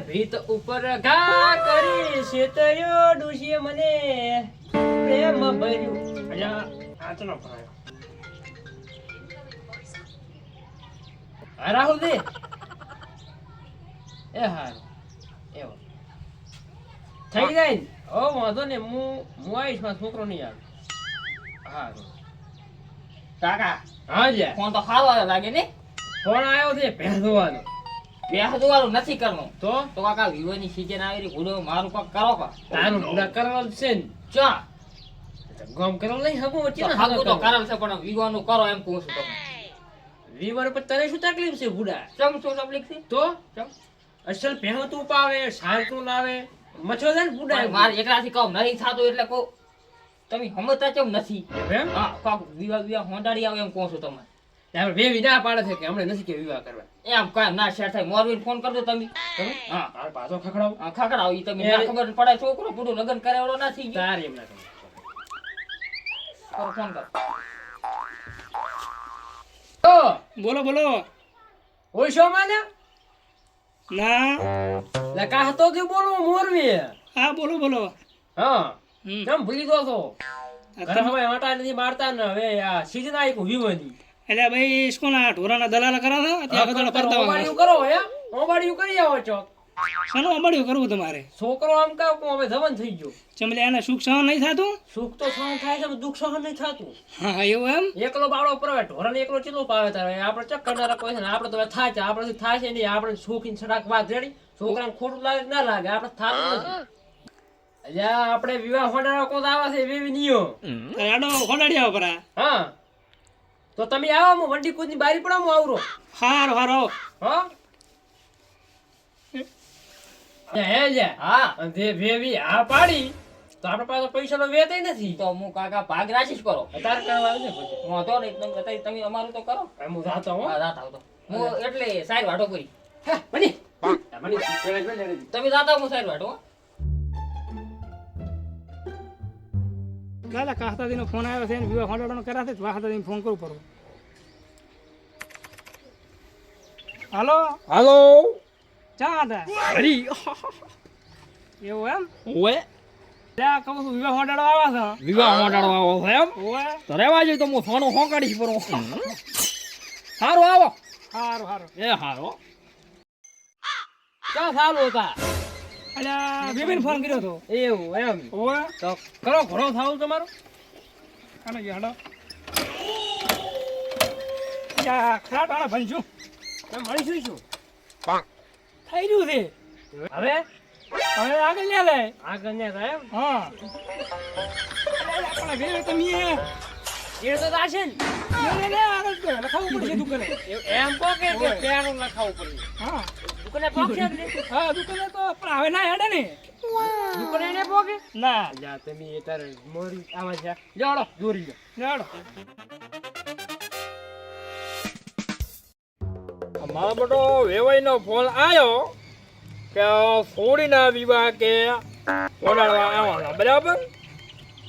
ભીત ઉપર ઘા કરી શેતર્યો ડુશીએ મને. પ્રેમ ભર્યું. અજા આ ચલો રાહુલ દે. એ હારું. એવો. થઈ જાય ને? ઓ વાંધો ને હું હું આવીશ મારો છોકરો નહીં આવે. હારું. કાકા હા જા. ફોન તો સારો લાગે ને? ફોન આવ્યો છે ભેંસવાનો બેસતું વાળું નથી કરવું તો? તો કાકા વિવોની સીઝન આવી રહી ભૂલો મારું કોક કરો કા. તારું પૂરા કરવાનું છે ને. ચા. ગમ કરો નહીં હગું વચ્ચે હાગું તો કરાવ છે પણ વિવાનું કરો એમ કહું છું તમને. વીવર પર તને શું તકલીફ છે બુડા ચમ શું તકલીફ છે તો? ચમ. અસલ પાવે શાંતું લાવે. મચ્છો છે ને પણ મારે એકલાથી કહું નહીં થાતું એટલે કહું તમે સમજતા કેમ નથી? હા કોક હોંડાડી આવે એમ કહું છું તમને. આપણે બે વિના પાડે છે કે હમણે નથી કે વિવાહ કરવા. એમ કાંઈ ના શેર થાય મોરબી ફોન કરજો તમે? હા. તાર પાછો ખખડાવ. હા, ખખડાવ ઈ તમે ના ખબર પડે છોકરો પૂરું લગન કરાવડો નથી તાર એમ ના કરો ફોન કર. તો બોલો બોલો. હોય શો માને? ના. લકા હતો કે બોલો મોરવી હા બોલો બોલો. હા. હમ. કેમ ભૂલી ગયો તો ઘરે હવે આટા નથી મારતા ને હવે આ સીઝન આવી કો વિવાની એટલે ભાઈ ઇસ્કોના ઢોરાના દલાલ કરા હતા ત્યાં બધા ફરતા હોય. કરો હે ઓબાડિયું કરી આવો છો. શાનું અંબાડ્યું કરવું તમારે? છોકરો આમ કા હવે ધવન થઈ ગયો. ચમલે એને સુખ સહન નહીં થતું? સુખ તો સહન થાય છે દુઃખ સહન નહીં થતું. હા એવું એમ? એકલો બાળો પ્રવે ઢોરાને એકલો ચેલો પાવે તારે? આપણે ચક કરનારા કોઈ છે ને આપણે તો થાય છે આપણે થાય છે નહીં આપણે શોખીન સડાક વાત રેડી. છોકરાને ખોટું લાગે ના લાગે આપણે થાતું નથી. અલ્યા આપણે વિવાહ હોડાળા કોદ આવે છે વેવી નિયો આડો ખોડાડી પરા હા. તો તમે આવો હું વંડી કૂદની બારી પડાવ હું આવરો. હારો હારો હા? હે જે હા. અને તે વેવી આ પાડી તો આપણે પાસે પૈસા તો વેતાય નથી. તો હું કાકા ભાગ રાખીશ કરો. તારે કરવા આવે પછી. હું વાંધો નહીં તમે બતાવી તમે અમારું તો કરો. એમ હું જાતો હું. હા રાત આવતો. હું એટલે સાહેબ વાટો કરી. હે, બની. તમે જાતા હું સાહેબ વાટો દાદા કાસ્તાદીનો ફોન આવ્યો છે વિવાહ ખોડાડવાનો કરાશે તો વાહતાદીને ફોન કરવું પડો. હાલો? હાલો? ચા હતા? હરી. એવું એમ? ઓએ ત્યાં કહું છું વિવાહ ખોડાડો આવ્યા વિવાહ મોટાડો આવો છે એમ? છે તો રેવા જોઈએ તો હું સોનું હોંકાડીશ પર સારું આવો. સારું સારું એ સારું ક્યાં સારું હતા. અલ્યા બેબીને ફોન કર્યો હતો. એવું એમ. ઓવે તો કરો ઘણો થાવ તમારો. ગયો હાલો યા ખરાટ વાળા ભણશું તમે મળીશું શું? થઈ રહ્યું છે. હવે? હવે આગળ લે લે આગળ ન્યા થાય એમ? હા. આપણા ભેગા તમે એ તો થશે ને. લે લે લે આગળ કર લખાવવું પડશે દુકાને એ- એમ કહો કે કે લખાવું પડે હા. દુકાને પોકે હા દુકાને તો પણ હવે ના હેડે ને. દુકાને એને પોકે ના. જા તમે એ તારે મોરી આવા જા. જોડો દોરી જા. મારો બેટો વેવાઈનો ફોન આવ્યો કે સોડીના વિવાહ કે ઓડાડવા આવવાના બરાબર?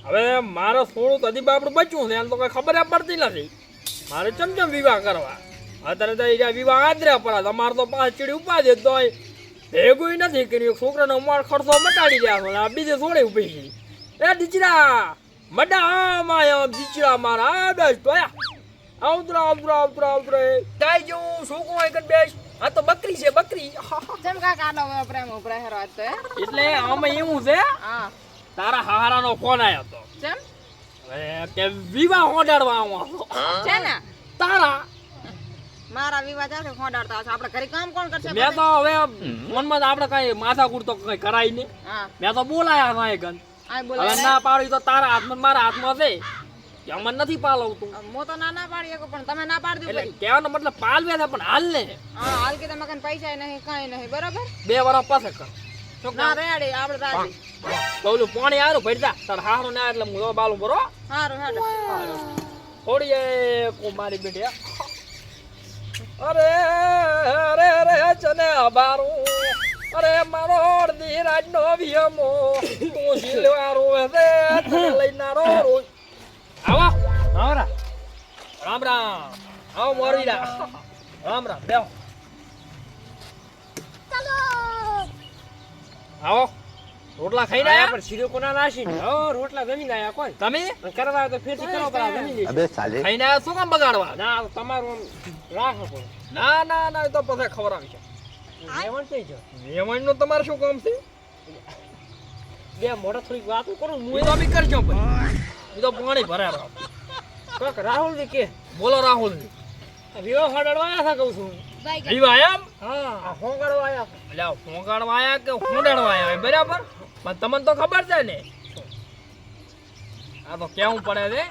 હવે મારો સોડું તો હજી બાપડું બચ્યું છે એમ તો કઈ ખબર પડતી નથી. મારે ચમ ચમ વિવાહ કરવા? અત્યારે તો એ વિવાહ આદર્યા પડે તમારે તો પાંચ ચીડી ઉપા દે તો ભેગું નથી કર્યું છોકરાનો માળ ખર્ચો મટાડી ગયા આ બીજે સોડે ઊભી છે. એ દીચરા મડા આમાં આમ દીચરા મારા આ બેસ તોયા આવતરા આવતરા આવતરા આવતરા. ગાય જેવું છોકરો એક બેસ આ તો બકરી છે બકરી. જેમ કાકાનો પ્રેમ વપરાય હેરો તો એટલે આમાં એવું છે હા. તારા હારાનો ફોન આવ્યો હતો કેમ કે વિવાહ ઓડાડવા આવો. છે ને? તારા મારા વિવાહ ચાલશે ખોડાડતા હશે આપણે ઘરે કામ કોણ કરશે મેં તો હવે મનમાં આપણે કઈ માથાકૂટ તો કઈ કરાય નહીં. મેં તો બોલાયા ના ગન હવે ના પાડી તો તારા હાથમાં મારા હાથમાં છે. કે અમને નથી પાલવતું. મો તો ના ના પાડી શકો પણ તમે ના પાડી એટલે કહેવાનો મતલબ પાલવે છે પણ હાલ ને. હા હાલ કે તમે કઈ પૈસા નહીં કાંઈ નહીં બરાબર? બે વર્ષ પાસે કર. રેડી આપણે રાજી. તો પાણી આવ્યું ભરતા તાર હારો ના એટલે હું બાલું બરો હેડો થોડી કુમારી બેટી અરે અરે અરે ચને અબારું અરે મારો અડધી રાતનો વિયમો. તું શીલવારો હે તને લઈનારો રોજ આવો. આવરા. રામ રામ. આવો મોરીડા રામ રામ. બેહો. આવો. રોટલા ખાઈને આયા આયા પણ શીરો કોના નાશી હો રોટલા જમીન આયા કોઈ? તમે? કરવા તો ફેરથી કરો પણ જમી લેજો. અબે સાલે ખાઈ ના શું કામ બગાડવા? ના તમારું રાખો પણ ના ના ના તો પછી ખબર આવી છે લેવણ થઈ જાવ નો તમારે શું કામ છે? બે મોટા થોડીક વાત કરું હું તો બી કરજો પછી હું તો પાણી ભરાય રહો. કોક રાહુલ જી કે. બોલો રાહુલ જી વિવાહ હડડવા આયા કહું છું. જીવા એમ? હા. હોંગાડવા આયા? એટલે ફોંગાડવા આયા કે ફોંડાડવા આયા બરાબર? પણ તમને તો ખબર છે ને. આ તો કેવું પડે છે.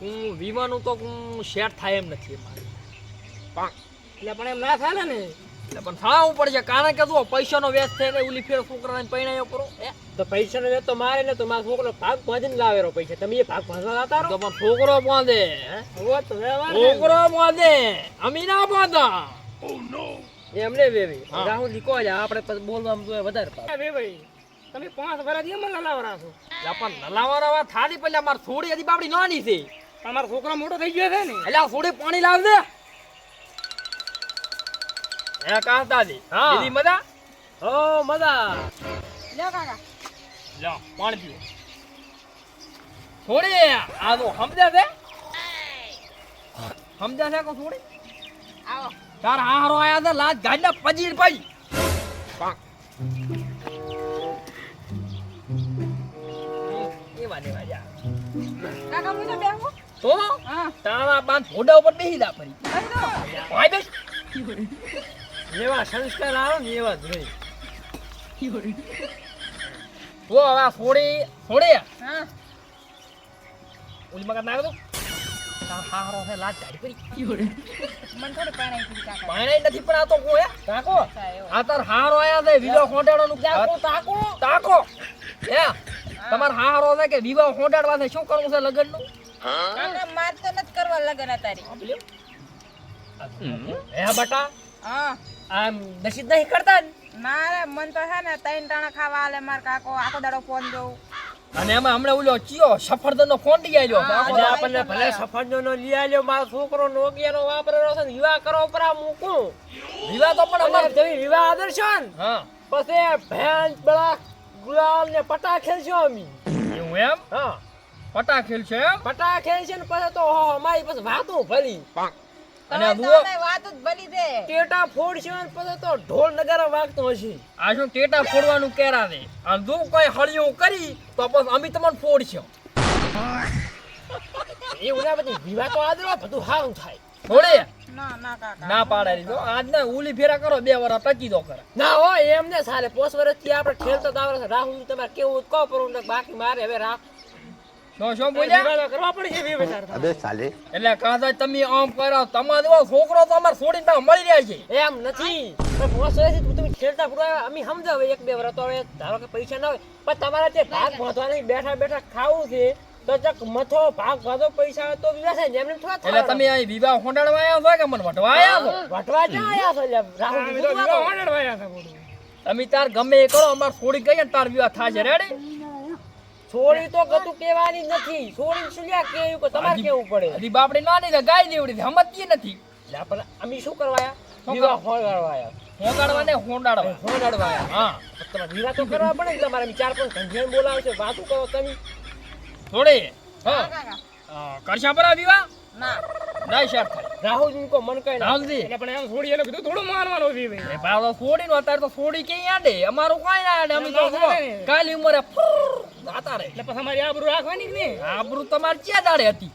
હું વીમાનું તો હું શેર થાય એમ નથી એટલે પણ એમ ના થાય ને. એટલે પણ થવું પડશે. કારણ કે જો પૈસાનો વેસ્ટ થાય ને ઉલી ફેર છોકરાને પૈણાયો કરો તો પૈસા નો તો મારે ને તો મારો છોકરો ભાગ ભાજીને લાવેરો પૈસા. તમે એ ભાગ ભાજવા લાતા તો પણ છોકરો ને. છોકરો બાંધે અમી ના બાંધા. એમને વેવી. રાહુલ નીકળ્યા આપણે બોલવા વધારે પાછું. તમે પાંચ વર્ષ એમ લલાવરા છો. પણ લલાવરા થાળી પેલા માર થોડી હજી બાપડી નાની છે. તમારો છોકરો મોટો થઈ ગયો છે ને. એટલે આ થોડી પાણી લાવ દે એ કાં દાદી હા. દીદી મજા? ઓ મજા. લ્યો કાકા. લો પાણી પીવો થોડી આ તો સમજ્યા છે? સમજ્યા છે કો થોડી આવો. તાર હારો આયા છે લાજ ગાડના પજીર પઈ એવા ને કાકા હું તો બેહું. તો? હા. તારા બાંધ ઘોડા ઉપર બેસી જા ફરી. ભાઈ બેસ. એવા સંસ્કાર આવે ને એવા જ તો હવે આ થોડી થોડી હા. ઓલી મગજ નાખ દો હારો છે લાજ ગાડી પડી મને થોડી પાણી પી કાકા. પાણી નથી પણ આ તો કોણ હે. તાકો આ તાર હારો આયા છે વિવાહ ક્યાં તાકો તાકો. તાકો. હે તમાર હારો છે કે વિવાહ હોંડાડવા છે શું કરવું છે લગ્નનું? કાકા માર તો નથી કરવા લગન તારી હે બટા? હા. આમ દશિત નહીં કરતા ને? મારે મન તો છે ને તૈન ટાણા ખાવા આલે માર કાકો આખો દાડો ફોન જોઉં. અને એમાં હમણાં ઓલો ચિયો સફરજન નો ફોન લઈ આવ્યો આખો આપણને ભલે સફરજનો નો લઈ આવ્યો મારો છોકરો નોકિયાનો વાપરેલો છે વિવાહ કરો પર આ મૂકું વિવાહ તો પણ અમારે તમે વિવાહ આદર્શન હા. પછી ભેંસ બળા ગુલાલ ને પટા ખેલશો અમે. એવું એમ? હા. પટાખેલ છે એમ? પટા ખેલશે ને પછી તો હો અમારી પાસે વાતો ભલી. અને વાત જ ભલી દે ટેટા ફોડશો ને પછી તો ઢોલ નગારા વાગતો હશે. આ શું ટેટા ફોડવાનું કેરા દે અને જો કોઈ હળિયું કરી તો પછી અમે તમને ફોડશો. એ ઉના પછી વિવાહ તો આદરો બધું સારું થાય. થોડે ના ના કાકા. ના પાડે દીધો. આજ ના ઉલી ફેરા કરો બે વાર ટકી દો કરે. ના હો એમને સાલે પોસ વર્ષથી આપણે ખેલતો તો રાહુલ તમારે કેવું કહો પર ને બાકી મારે હવે રાખ શું શું બોલ્યા? કરવા પડે બે વિચાર અબે સાલે. એટલે કાંતા તમે આમ કરો તમારો એવો છોકરો તો અમારે છોડીને તમે મળી રહ્યા છે. એમ નથી. પોસ વર્ષથી તમે ખેલતા પૂરા અમે સમજાવે એક બે વર્ષ તો હવે ધારો કે પૈસા ના હોય. પણ તમારે તે ભાગ નહીં બેઠા બેઠા ખાવું છે. તો ચક મથો ભાગ બાંધો પૈસા તો વિવાહ છે એમને થોડા એટલે તમે આ વિવાહ હોંડાડવા આવ્યા છો કે મને વટવા આવ્યા છો? વટવા જ આયા છો એટલે રાહુલ હોંડાડવા આ તો. તમે તાર ગમે એ કરો અમાર છોડી ગઈ ને તાર વિવાહ થાશે છે રેડી છોડી તો કતું કેવાની નથી. છોડી શું લ્યા કેવું કે તમારે કેવું પડે? હજી બાપડી નાની છે ગાય દેવડી છે સમજતી નથી. એટલે આપણે અમે શું કરવા આયા વિવાહ હોંડાડવા આયા હોંડાડવા ને ખોંડાડવા ફોડવા હા. તમારે વિવાહ તો કરવા પડે ને તમારે. ચાર પાંચ ધંધિયાને બોલાવે છે વાતું કરો તમે. થોડી? કરશા પર વિવાહ ના. શેર થાય રાહુલ કો મન કઈ ના રાહુલજી. પણ એમ છોડી એને કીધું થોડું મારવાનું હતી ભાઈ. ભાવ છોડી નો અત્યારે તો છોડી ક્યાંય આડે? અમારું કાંઈ ના આડે? અમે તો કાલી ઉમરે એટલે પછી અમારી આબરૂ રાખવાની કે નહીં? આબરૂ તમારે ક્યાં દાડે હતી?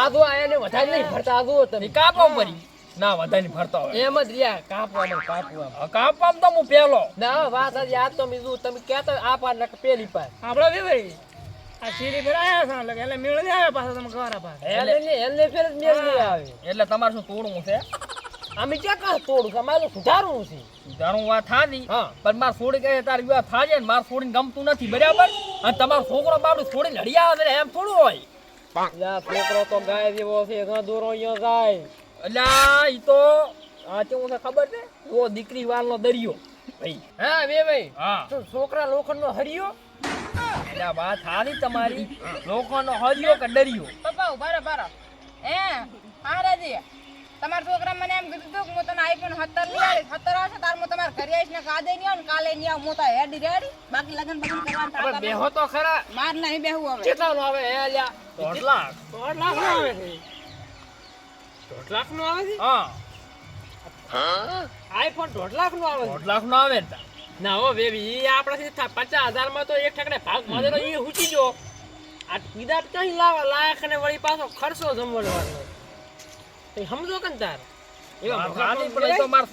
આદુ આયાને વધારે નહીં ભરતા આદુ તમે. કાપો પરી. ના વધારે નહીં હોય. એમ જ રહ્યા. કાપવામાં તો હું પેલો. ના વાત આજ તો બીજું. તમે કહેતા આ પાર ને પેલી પાર. આપડે બી ભાઈ. એટલે તમારે શું તોડવું છે? અમે ક્યાં કાં તોડું છે? અમારે સુધારવું છે. સુધારું વાત થાતી પણ માર છોડી કહે તાર વિવાહ થાજે ને માર છોડીને ગમતું નથી બરાબર? અને તમારો છોકરો બાપડું છોડી લડી આવે એમ થોડું હોય. છોકરો તો ગાય જેવો છે ઘણા દૂરો અહીંયા જાય. એટલે ઈ તો આ કેવું છે ખબર છે? ઓ દીકરી વાલનો દરિયો. ભાઈ. હા બે ભાઈ. હા છોકરા લોખંડ નો હરિયો એટલે વાત હારી તમારી. લોકોનો હરિયો કે ડરિયો? પપ્પા ઊભા રહો, બારો એ હા રાજી. તમારા છોકરા મને એમ કીધું હતું કે હું તને આઈફોન સત્તર લઈ આવીશ. સત્તર આવશે તાર હું તમારે ઘરે આવીશ ને કાદે નહીં આવું કાલે નહીં આવું. હું તો હેડી રેડી. બાકી લગન બગન કરવાનું બેહો તો ખરા. માર નહીં બેહું હવે. કેટલા નો આવે હે લ્યા દોઢ લાખ. દોઢ લાખ નો આવે છે. દોઢ લાખ નો આવે છે? હા. આઈફોન દોઢ લાખ નો આવે દોઢ લાખ નો આવે ને. ના હો બેબી એ આપણાથી પચાસ હજારમાં તો એક ઠકડે ભાગ મળેલો એ હુચી જો આ કીધા કઈ લાવા? લાખ ને વળી પાછો ખર્ચો જમવાનો તે સમજો કે તાર માર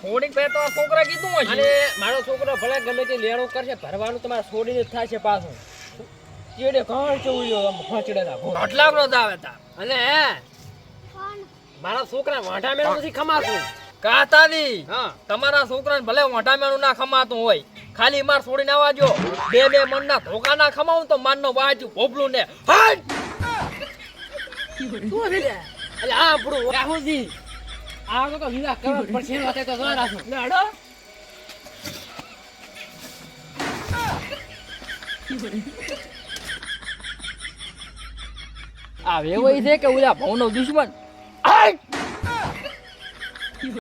છોકરા કીધું અને મારો છોકરો ભલે ગમે તે લેણું કરશે ભરવાનું તમારે છોડીને જ થાય છે પાછું. ચેડે ઘણ નો જ આવે તા. અને મારા છોકરા વાંઢા મેળો નથી ખમાતું. કાતાની હા. તમારા છોકરાને ભલે મોઢામેણું ના ખમાતું હોય ખાલી માર છોડીને આવવા જો બે બે મનના ધોકા ના ખમાવું તો માનનો બાજુ ભોપલું ને. આપણું રાહુલજી. આ વખત તો વિવાહ કરવા પડશે વાતે તો જોઈ રાખો લે હડો. આ વેવાઈ છે કે ઓલા ભવનો દુશ્મન? હટ!